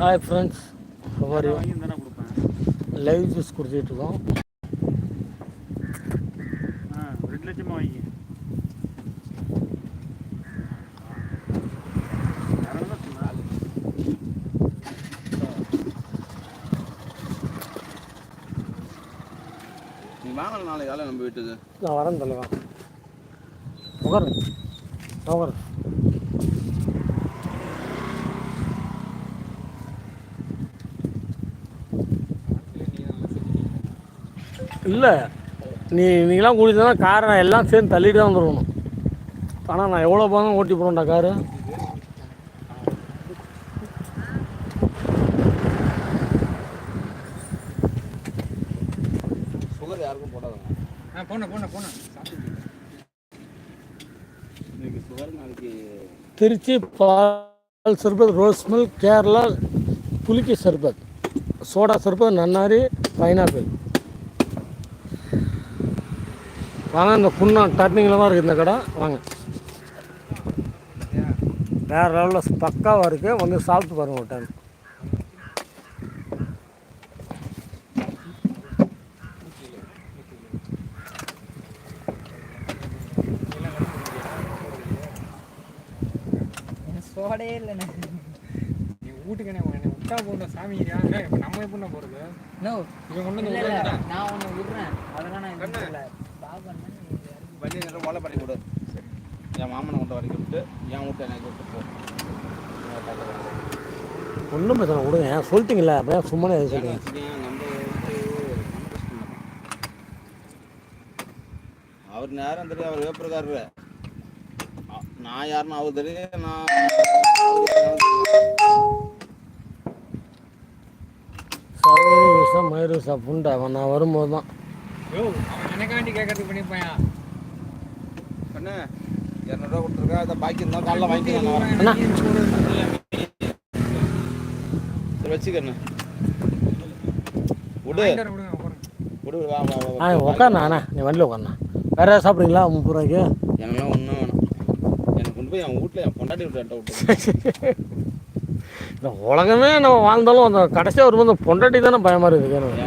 Hi friends how are you வாங்கி தானே கொடுப்பேன். லைவ் ஜூஸ் குடிச்சிட்ருக்கோம் ஆ ரெண்டு லட்சமா வாங்கி. நீ வாங்கல நாளைக்கு காலை நம்ம வீட்டுக்கு. நான் வரேன் தலைவா உட்காருங்க உட்காருங்க இல்லை நீ நீங்களாம் குடிச்சா காரை நான் எல்லாம் சேர்ந்து தள்ளிட்டு தான் வந்துடணும் ஆனால் நான் எவ்வளோ போதும் ஓட்டி போகிறேன்டா காரு சுகர் யாருக்கும் போடாதுங்க ஆ போன போன போன இன்னைக்கு சுகர் நாளைக்கு திருச்சி பால் சர்பத் ரோஸ் மில்க் கேரளா புளிக்கி சர்பத். சோடா சர்பத் நன்னாரி பைனாப்பிள். வாங்க இந்த குன்னா டர்னிங்கில் தான் இருக்குது இந்த கடை. வாங்க. வேறு லெவலில் பக்காவாக இருக்குது வந்து சாப்பிட்டு பாருங்க ஒரு டைம் சோடையே இல்லைண்ணே. நீ வீட்டுக்கு என்ன என்னை விட்டா சாமியா இப்போ நம்ம எப்படி இல்ல நான் உன்னை விடுறேன். அதெல்லாம் நான் வண்டி நேரம் ஓலை பண்ணி கொடு என் மாமனை கொண்டு வரைக்கும் விட்டு என் வீட்டை எனக்கு விட்டு போ ஒன்றும் பிரச்சனை விடுங்க. ஏன் சொல்லிட்டீங்களே அப்படியே சும்மானே எது ஏன்னா சொல்லுங்க. அவர் நேரம் தெரியும் அவர் வேப்பருக்காரரு அ- நான் யாருன்னு அவர் தெரியும் நான் விஷம் மயிறு விஷம் புண்டை அவன் நான் வரும்போது தான் யோ அவன் எனக்காண்டி கேட்கறதுக்கு பண்ணிப்பாயா கண்ணு இரநூறுவா கொடுத்துருக்கா? அதை பாக்கி இருந்தால் காலைல வாங்கிக்கலாம் நான் வரேன் அண்ணா. சரி வச்சுக்கண்ணு விடு. விடு வா வா வா, ஆ அண்ணா. நீ வண்டியில் உட்காருண்ணா. வேறு ஏதாவது சாப்பிட்றீங்களா முப்பது ரூபாய்க்கு எனக்குலாம் ஒன்றும் வேணாம். எனக்கு கொண்டு போய் என் வீட்டில் என் பொண்டாட்டி விட்டு விட்டு இந்த உலகமே நம்ம வாழ்ந்தாலும் அந்த கடைசியாக வரும்போது அந்த பொண்டாட்டி தானே பயமாக இருக்குது எனக்கு.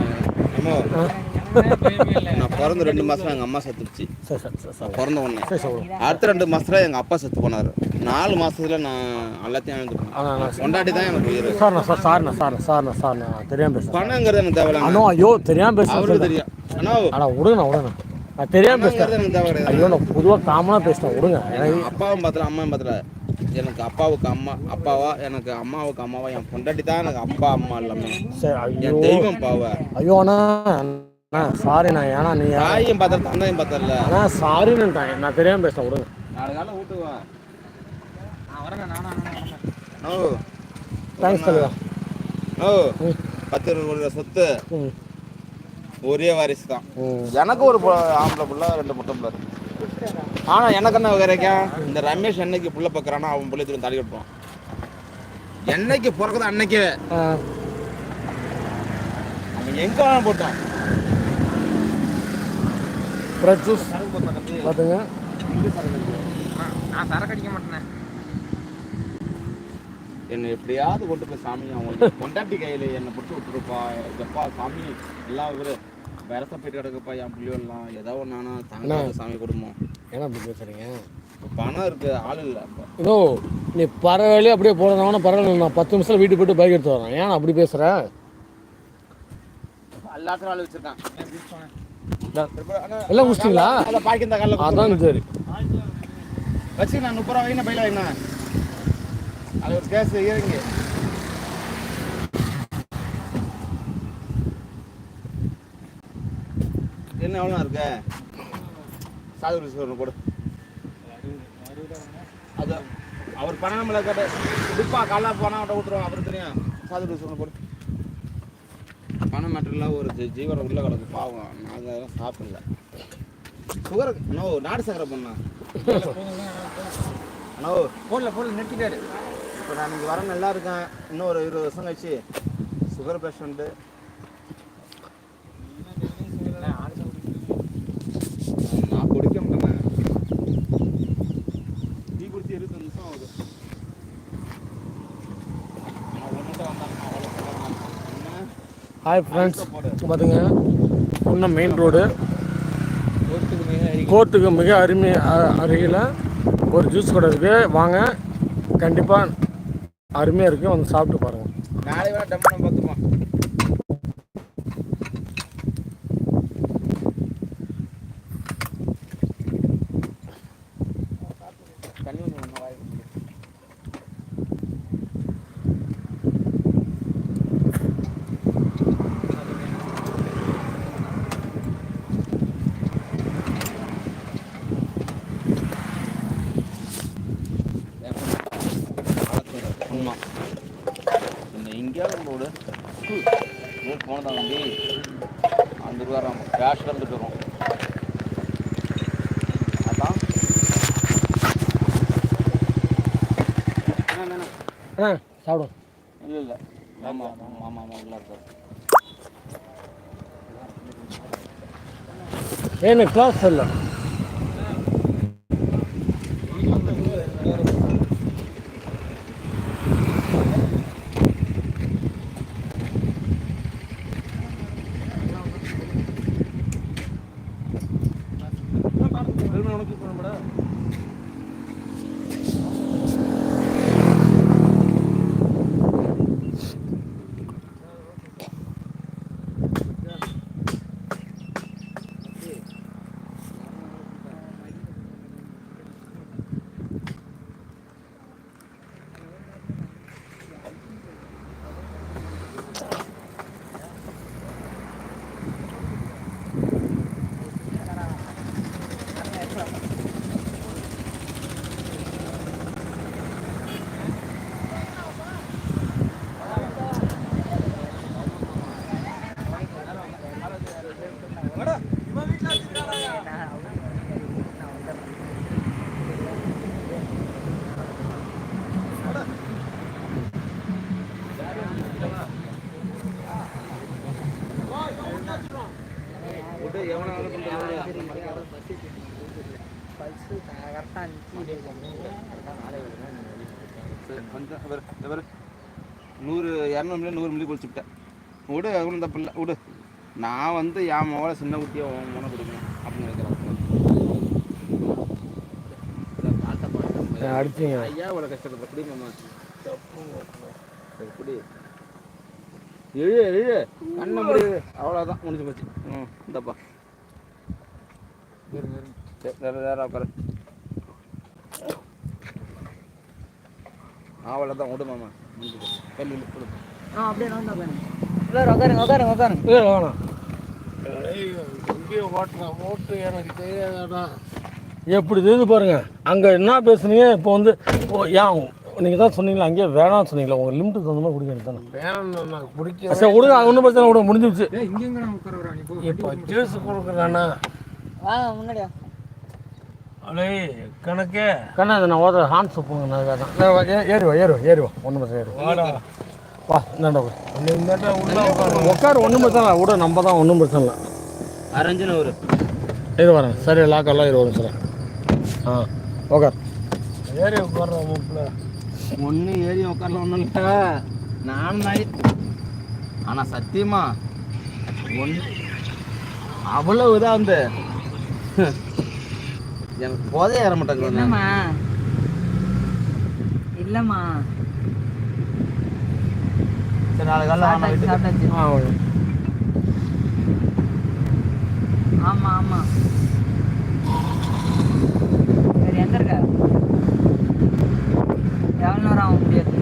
நான் பிறந்த ரெண்டு மாசம் எங்கள் அம்மா சரி சரி சரி சரி. பிறந்த உடனே. சரி சரி. அடுத்த ரெண்டு மாசத்துல எங்கள் அப்பா செத்து போனார். நாலு மாசத்துல நான் எல்லாத்தையும் இழந்து போனேன் அண்ணா அண்ணா பொண்டாட்டி தான் எனக்கு உயிர். சார்ண்ணா சார் சார்ண்ணா சார்ண்ணா சார்ண்ணா சார்ண்ணா தெரியாமல் பேசுகிறேன் பணங்கிறது எனக்கு தேவையில்ல. அண்ணா ஐயோ அவருக்கு பேசுகிறேன் தெரியும். அண்ணா அண்ணா விடுங்கண்ணா விடுங்கண்ணா நான் தெரியாமல் பேசுகிறேன் பணங்கிறது எனக்கு தேவை கிடையாது ஐயோ நான் பொதுவாக காமனாக பேசிட்டேன் விடுங்க. எனக்கு அப்பாவும் பார்த்தல அம்மாவும் பார்த்தல எனக்கு அப்பாவுக்கு அம்மா அப்பாவா எனக்கு அம்மாவுக்கு அம்மாவா என் பொண்டாட்டி தான் எனக்கு அப்பா அம்மா எல்லாமே. சரி ஐயோ. தெய்வம் பாவ ஐயோ அண்ணா சாரிண்ணா ஏன்னா நீ தாயும் பார்த்தல தந்தையும் பார்த்தல அண்ணா சாரின்னுட்டேன் நான் தெரியாமல் பேசிட்டேன் விடுங்க. நாலு காலம் ஊட்டுவேன் நான் வரேங்க நோ தேங்க்ஸ் தலைவா. நோ ம். பத்து இருபது சொத்து. ஒரே வாரிசு தான். எனக்கு ஒரு பொ- ஆம்பளை புள்ள ரெண்டு பொட்டை பிள்ளை இருக்கு. ஆனா எனக்கு என்ன வரைக்கும் இந்த ரமேஷ் என்னைக்கு புள்ள பார்க்கறானோ அவன் புள்ளை தூக்கி தள்ளி விட்டுருவான். என்னைக்கு பிறக்குது அன்னைக்கே. அவன் எங்க போட்டான். ஃப்ரெஷ் ஜூஸ் பார்த்துங்க நான் சரக்கு அடிக்க மாட்டேனே. என்னை எப்படியாவது கொண்டு போய் சாமி அவன் பொண்டாட்டி கையில என்னை பிடிச்சி விட்டுருப்பா. எப்பா சாமி எல்லாம் இவரு. விரச போயிட்டு கிடக்குப்பா என் பிள்ளைகள்லாம் ஏதோ ஒன்று நானா தாங்காத சாமி குடும்பம். ஏன்னா அப்படி பேசுகிறீங்க பணம் இருக்கு ஆள் இல்லை இன்னோ நீ பரவாயில்லையே அப்படியே போகிறதான பரவாயில்ல நான் பத்து நிமிஷத்தில் வீட்டுக்கு போயிட்டு பைக் எடுத்து வரேன். ஏன் அப்படி பேசுகிற எல்லாத்தையும் ஆள் வச்சிருக்கான். எல்லாம் காலில் அதான் சரி. வச்சு நான் முப்பது ரூபா வைங்க பையில வைங்க அது ஒரு கேஸ் இறங்கி என்ன எவ்வளோ இருக்க? சாது ஒன்று போடு அது அவர் பணம் நம்மளை கேட்ட டிப்பா காலைல பணம் அவட்ட விட்டுருவோம் அப்புறம் தெரியும். சாது ஒன்று போடு பணம் மேட்டரில் ஒரு ஜீ- ஜீவனை உள்ள கிடக்கு. பாவம் நான் அதெல்லாம் சாப்பிடல. சுகர் நோ நாடு சக்கரை பண்ணா. அண்ணோ போடல போடல நிறுத்திட்டாரு. இப்போ நான் இங்கே வர நல்லா இருக்கேன். இன்னும் ஒரு இருபது வருஷம் கழிச்சு சுகர் பேஷண்ட்டு நான் குடிக்க மாட்டேன் டீ குடிச்சு இருபத்தஞ்சு நிமிஷம் ஆகுது நான் ஒன்றுட்டு வந்தேன் ஹாய் ஃப்ரெண்ட்ஸ் பார்த்துங்க இன்னும் மெயின் ரோடு மிக கோர்ட்டுக்கு மிக அருமை அ- அருகில் ஒரு ஜூஸ் கடை இருக்குது வாங்க கண்டிப்பாக அருமையாக இருக்குது வந்து சாப்பிட்டு பாருங்கள் நாளை வேணா டம்மு பார்த்துப்போம் தண்ணி வந்து ஒன்று வாய் ஆமாம் இந்த எங்கேயாவது ரோடு ரோடு போனதா வண்டி அந்த வரோம் கேஷ் வந்துட்டு வரும் அதான் என்ன, என்ன, ஆ சாப்பிடும் இல்லை இல்லை ஆமாம் ஆமாம் ஆமாம் ஆமாம் இல்லை சார் ಏನು ಕ್ಲಾಸ್ ಅಲ್ಲ மில்லி நூறு மில்லி குளிச்சுட்டேன் விடு ஒன்றும் தப்பு இல்லை விடு. நான் வந்து என் மோளை சின்ன குட்டியை உன் முனை கொடுக்கணும் அப்படின்னு நினைக்கிறேன். ஐயா இவ்வளோ கஷ்டப்படுற குடி மாமா குடி. இழு இழு. கண்ணை முடியுது அவ்வளோதான் முடிஞ்சு போச்சு. ம் இந்தப்பா. சரி வேறு வேறு உட்காரு. அவ்வளோதான் விடு மாமா. முடிஞ்சு போச்சு. ஆ அப்படியே நான் உட்காருங்க உட்காருங்க உட்காருங்க இல்லை வேணாம் ஓட்டு எனக்கு தெரியாதடா. எப்படி தெரியுது பாருங்க. அங்கே என்ன பேசுனீங்க? இப்போ வந்து ஓ ஏன் நீங்கள் தான் சொன்னீங்களா? அங்கேயே வேணாம்னு சொன்னீங்களா? உங்கள் லிமிட்டுக்கு தகுந்த மாதிரி குடிக்க தானே? வேணும் நான் பிடிக்க சரி விடுங்க ஒன்றும் பிரச்சனை விடுங்க முடிஞ்சிருச்சு. இப்போ ஜூஸ் கொடுக்குறானா வாங்க முன்னாடியா? அலே கணக்கே. கண்ணா இதை நான் ஓத ஹாண்ட் சூப்புங்க நான் அதான் நான் வா, ஏ- ஏறி வா ஏறி வா ஏறி வா ஒன்றும் பிரச்சனை ஏறி வா இந்தாண்டா உட்காரு உட்காரு ஒன்றும் பிரச்சனை இல்லை. விட நம்ம தான் ஒன்றும் பிரச்சனை இல்லை. அரஞ்சன ஒரு. இது வரேன் சரி லாக்கெல்லாம் இரு வரும் சார் ஆ உட்கார். ஏறி மூப்பில் ஒன்று ஏறி உட்காரல ஒன்றும் இல்லை. நான் ஆனால் சத்தியமா ஒன்று அவ்வளோ இதாக வந்து. எனக்கு போதே ஏற மாட்டேங்குது இல்லைம்மா. நாளைக்கு காலைல சாப்பிட்டாச்சு வீட்டுக்கு ஆ ஓகே ஆமா ஆமா சரி எங்க இருக்க எவ்வளோ நேரம் ஆகும் முடியாது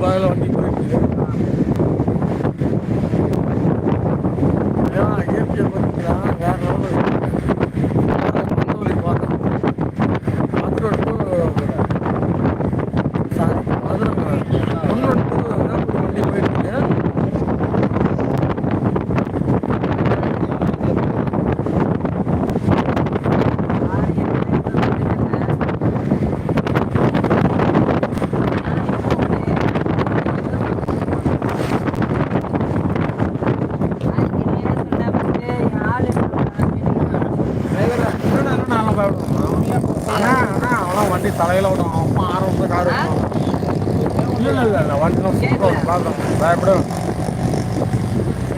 பாதையில் வண்டி போயிட்டு ஏன் இயற்கையை பார்த்தீங்களா வேற லெவலில் மந்தவழி பாதை மதுரை டு சாரி மதுரை ஒன்று டு வண்டி போயிட்டு ஆனால் ஆனால் அவெல்லாம் வண்டி தலையில் விடும் அவன் ஆரம்பம் கார் இல்லை இல்லை இல்லை வந்துடும் சூப்பர் பார்க்கலாம் பயப்படும்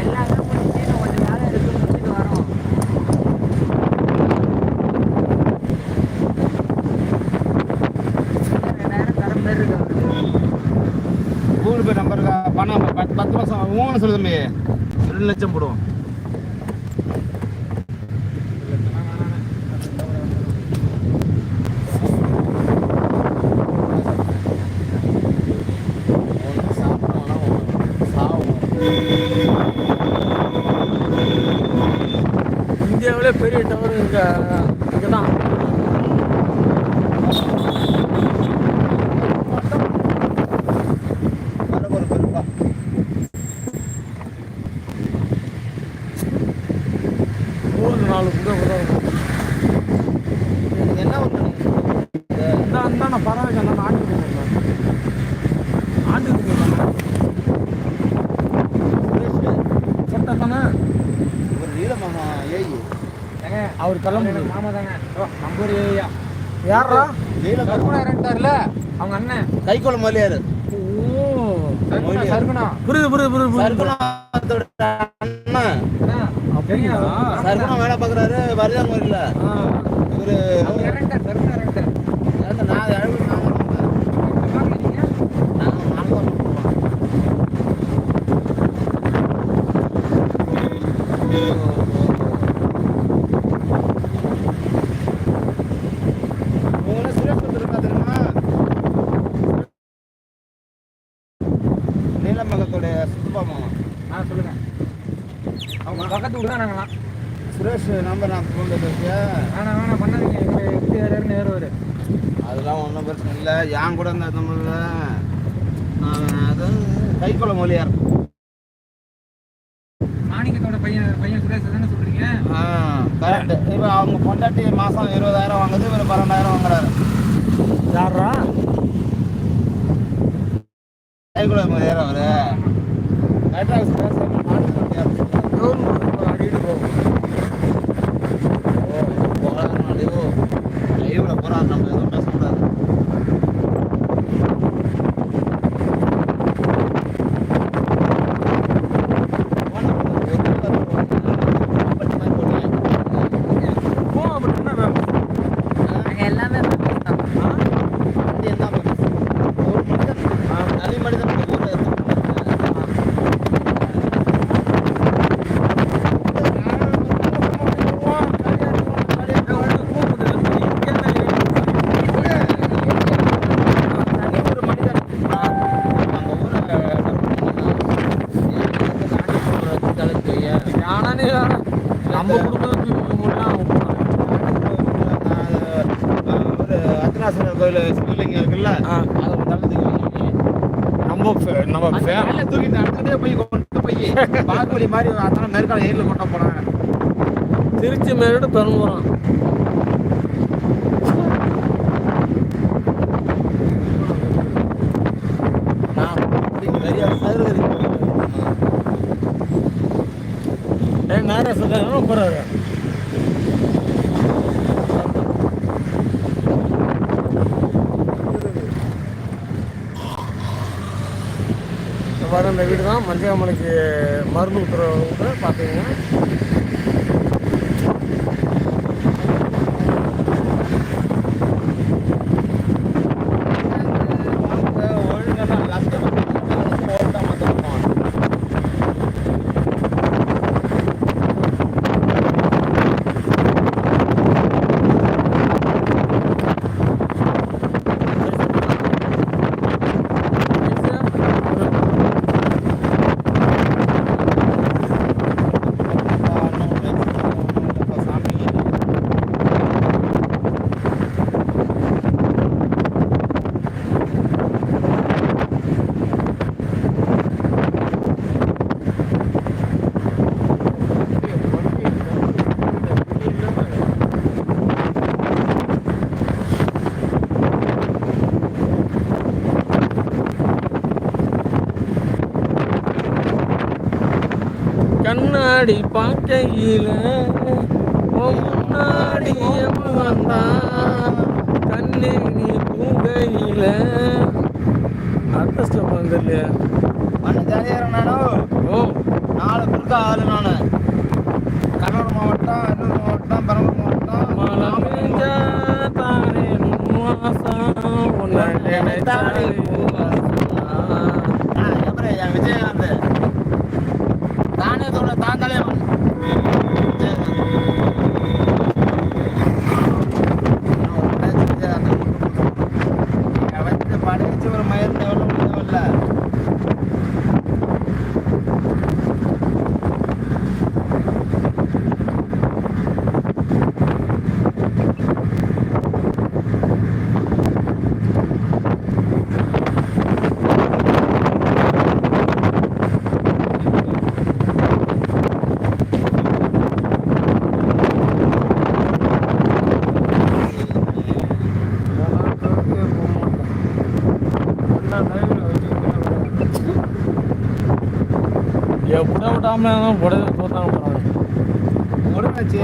எல்லாமே முடிச்சுட்டு கொஞ்சம் வேலை இருக்கு முடிச்சுட்டு வரோம். ரெண்டாயிரம் தர மாதிரி இருக்கு. அவருக்கு. கூகுள் பே நம்பருக்கு பணம் பத்து பத்து மாதம் மூணு சொல்லு தம்பி ரெண்டு லட்சம் போடுவோம். பெரிய டவர் இங்கே இங்கே தான் ஒரு பெருப்பா மூணு நாலு கூட கூட என்ன ஒன்று இந்த அந்த நான் பறவைக்கு அந்த ஆட்டுக்கு போகிறேன் ஆட்டுக்கு போகிறேன் சட்டை தானே ஒரு நீளமாக ஏய் ஏங்க அவர் எனக்கு மாமா தாங்க நம்பூர் ஏரியா. யாரா சர்க்குணா இறந்துட்டார்ல? அவங்க அண்ணன். கைக்கோள மொழியாரு. ஓ சர்க்குணா சர்க்குணா புரியுது புரியுது புரியுது சர்க்குணத்தோட அண்ணன். அப்படியா? சர்க்குணம் வேலை பார்க்குறாரு வருதா ஆ. இவரு அவர் இறந்துட்டார் சர்க்குணா இறந்துட்டார் அதான் நான் அழுகு நான் பாக்குறீங்க நான் நான் சுரேஷ் வந்துருக்கா தெரியுமா நீலமகத்தோடைய சுத்தப்பா மாமா ஆ சொல்லுங்க நாங்களாம் சுரேஷ் நம்பர் நான் ஃபோன் பேசியா வேணாம் வேணாம் பண்ணாதீங்க. எங்களை எப்படி ஏறாருன்னு ஏறுவாரு அதெல்லாம் ஒன்றும் பிரச்சனை இல்லை. என் கூட இந்த தமிழில் அது கைக்குள்ள மொழியார் மாணிக்கத்தோட பையன் பையன் சுரேஷ் தானே சொல்றீங்க? கரெக்ட் இப்போ அவங்க பொண்டாட்டி மாதம் இருபதாயிரம் வாங்குது இவர் பன்னெண்டாயிரம் வாங்குறாரு. யாரா கைக்குள்ள மொழியார் அவர்? கரெக்டாக அடிக்கிட்டு போகும் పోరాడు పోరాడు పోరాడు யானே நம்ம குடும்பத்துக்கு ஒரு அத்தனாசன கோயில் சிவலிங்கம் இருக்குல்ல. அதை தூக்கி. நம்ம நம்ம அந்த ஃபே- மேல தூக்கிட்டு அடுத்ததே போய் கொண்டு போய் பாகுபலி மாதிரி அத்தனை நெருக்கால ஏரியில் கொண்டு போனாங்க திருச்சி மேலோடு பெரும்புறம் ஏ நேரம் வர இந்த வீடு தான் மஞ்சள் மருந்து ஊற்றுறவங்க பார்த்தீங்கன்னா ஒழுங்கெல்லாம் லட்சம் ஓட்டா மாத்திரம் கண்ணாடி பார்க்கையில முன்னாடி வந்தான் கண்ணே நீ தூங்கையில அடுத்த வண்டி மண்ணு ஜாலியாக நானும் ஓ. நாலு குறுக்க ஆளு நான். கடலூர் மாவட்டம் அரியலூர் மாவட்டம் பெரம்பலூர் மாவட்டம். மலம் நெஞ்சா தானே முன்வாசம் உன்னை என் விஜயகாந்த். தானே சொல்ல தான் தலைவன் விஜயகாந்த். இன்னும் ஒரு match விஜயகாந்த் என் வச்சு படிச்சு ஒரு மயிர் எவ்வளோ முடியவில்ல போறாங்க. ஒழுங்காச்சு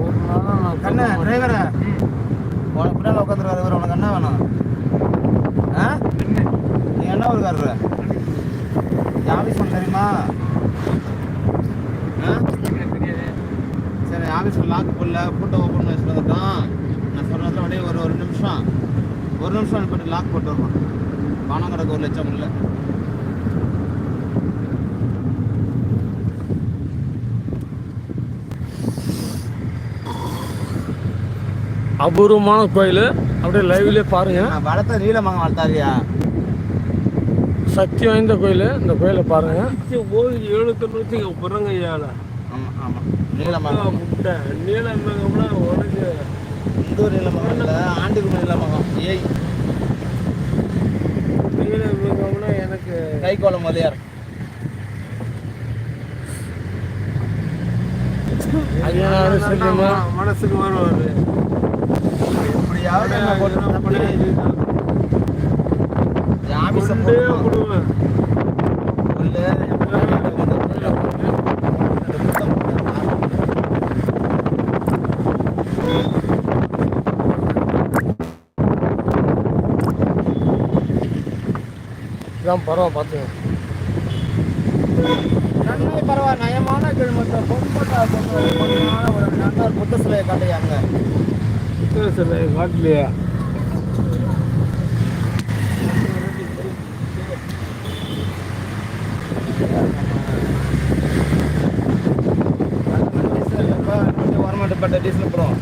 ஒரு நாளா நான் கண்ணு டிரைவர உனக்கு பின்னால உட்காந்துருக்காரு இவர் உனக்கு என்ன வேணும்? ஆ? நீ என்ன ஊருக்காரரு ஆஃபீஸ் ஒன்று தெரியுமா? சரி ஆஃபீஸில் லாக் போடல பூட்டை ஓப்பன் பண்ணி வச்சுட்டு வந்துட்டோம். நான் சொன்னதில் அப்படியே ஒரு ஒரு நிமிஷம். ஒரு நிமிஷம் போட்டு லாக் போட்டு வரணும். பணம் கிடக்கு ஒரு லட்சம் இல்லை அபூர்வமான கோயில். அப்படியே லைவ்லயே பாருங்க. நான் வளர்த்த நீலமங்க வளர்த்தாரியா? சக்தி வாய்ந்த கோயில். இந்த கோயிலை பாருங்க. கோயில் ஏழு தொண்ணூற்றி பிறங்க ஐயால ஆமாம் ஆமாம் நீலமங்கம் முட்டை. நீலமங்கம்னா உனக்கு இந்தூர் நீலமங்கம் இல்லை ஆண்டுக்கு நீலமங்கம் ஏய் நீலமங்கம்னா எனக்கு கைகோளம் சொல்லுமா மனசுக்கு வருவாரு. எப்படியாவது என்ன போட்டு இதான் பரவாயில்ல பார்த்துங்க நன்மை பரவாயில்ல நயமான கிழமத்தை பொம்பட்டா பொண்ணான ஒரு நன்னார் புத்த சிலையை காட்டையாங்க சரி காட்டலையா வரமாட்டப்பட்ட டீசல் அப்புறம்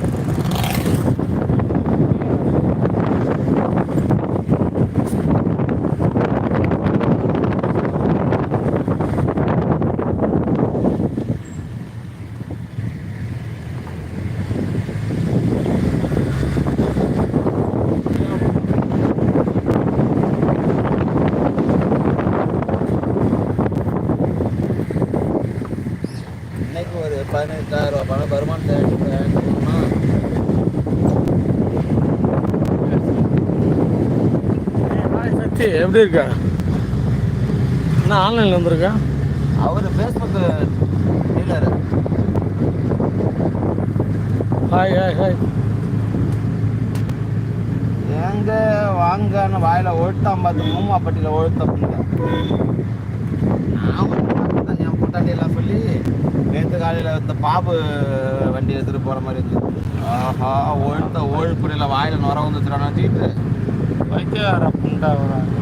சக்தி எப்படி இருக்கா? என்ன ஆன்லைனில் வந்திருக்கா? அவர் Facebook dealer hi hi hi எங்க வாங்கன்னு வாயில ஒழுத்தாம் பார்த்து மூமாப்பட்டியில் ஒழுத்த அப்படிங்க நான் என் கூட்டாண்டியெல்லாம் சொல்லி நேற்று காலையில் இந்த பாபு வண்டி எடுத்துகிட்டு போகிற மாதிரி இருந்துச்சு. ஆஹா ஒழுத்த ஒழுப்புடியில் வாயில் நுர வந்துச்சுடா ठंडा हो रहा है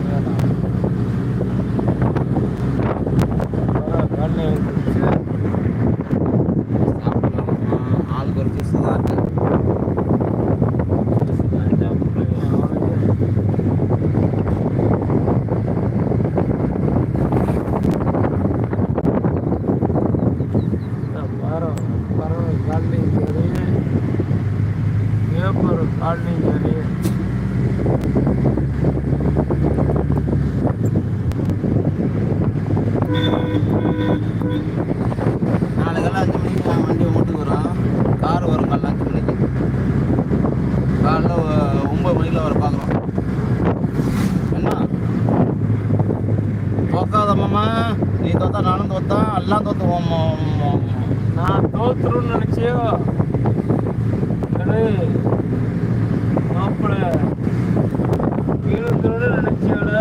எல்லாம் தோத்துவோம் நான் தோத்துருன்னு நினச்சியோ மாப்பிள்ள வீழ்ந்தோடு நினச்சியோட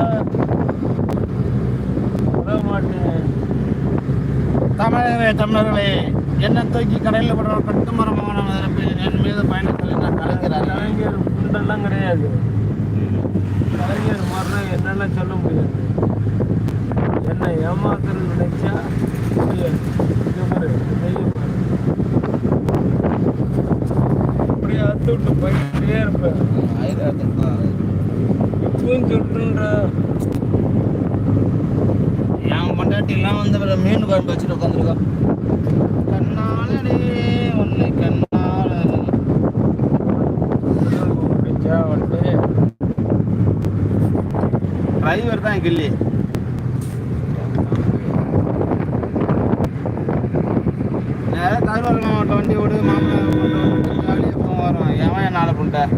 மாட்டேன் தமிழரே தமிழர்களே என்னை தூக்கி கடையில் படுற கட்டுமரமான என் மீது பயணத்தில் நான் கலைஞர் கலைஞர் உண்டெல்லாம் கிடையாது. கலைஞர் மரணம் என்னென்ன சொல்ல முடியாது? என்னை ஏமாத்துறது நினைச்சா அப்படியே அத்து விட்டு போயிட்டே இருப்பேன் எப்பவும் சொல்லுன்ற என் பண்டாட்டிலாம் வந்து மீன் குழம்பு வச்சுட்டு உட்காந்துருக்கோம் கண்ணால ஒன்று கண்ணால. டிரைவர் தான் கில்லி மாவட்டம் வண்டி ஓடு மாமனார் மாவட்டம் ஜாலியாக போவோம் வரோம் ஏன் என்னால் பண்ணிட்டேன்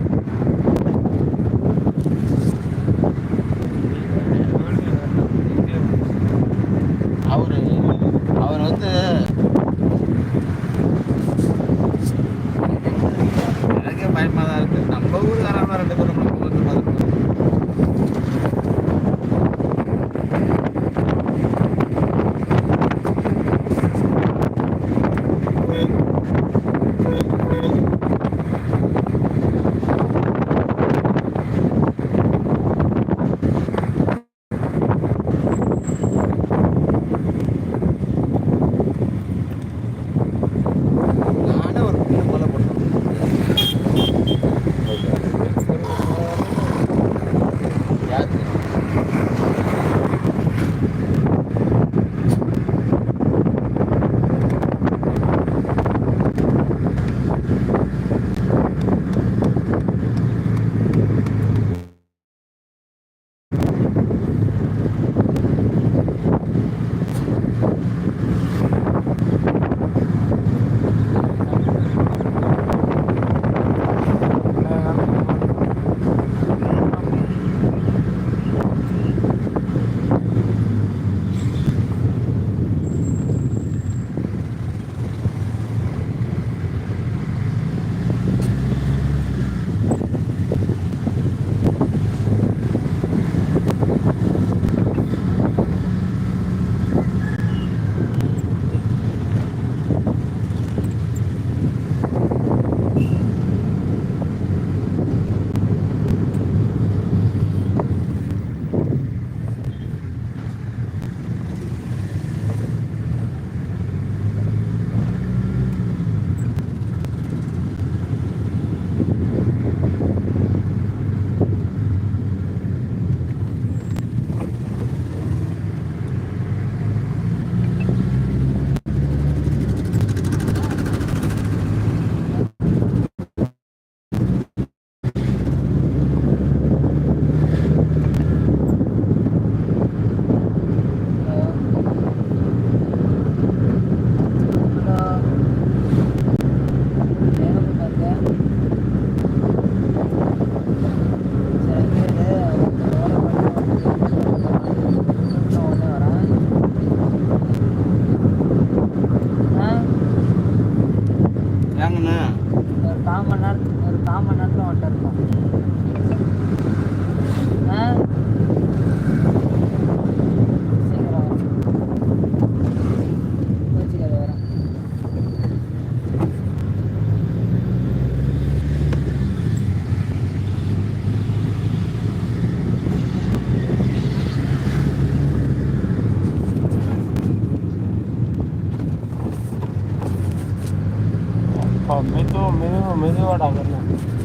मेरे वाड़ा करना